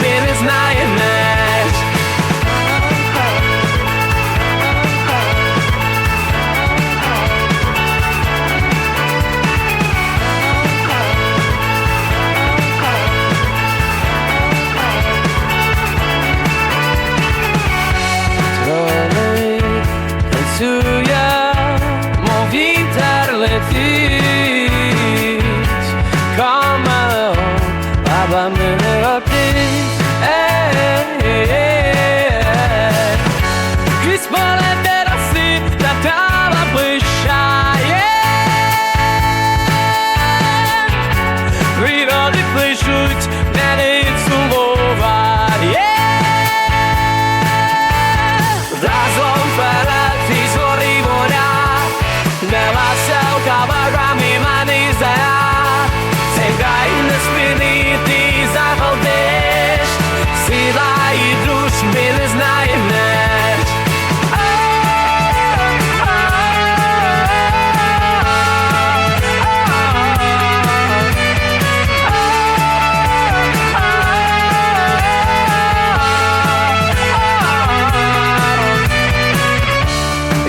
It is not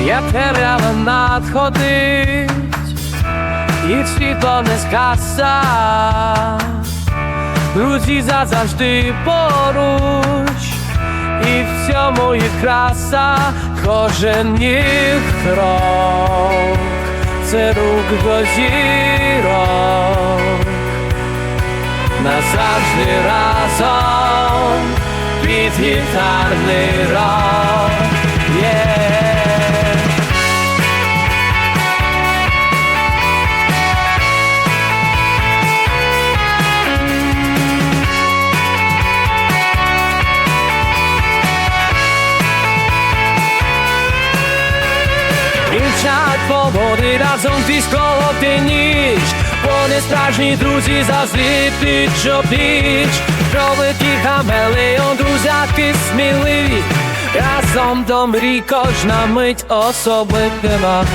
Я теряла надходить, і світло не скаса, друзі зазавжди поруч, і в цьому їх краса, кожен їх крок, це рук до зірок, назавжди разом під гітарний рок. Мільчать поводи разом військово ніч Вони страшні друзі завжди обіч Кролики хамелеон, друзяки сміливі Разом до мрій кожна мить особлива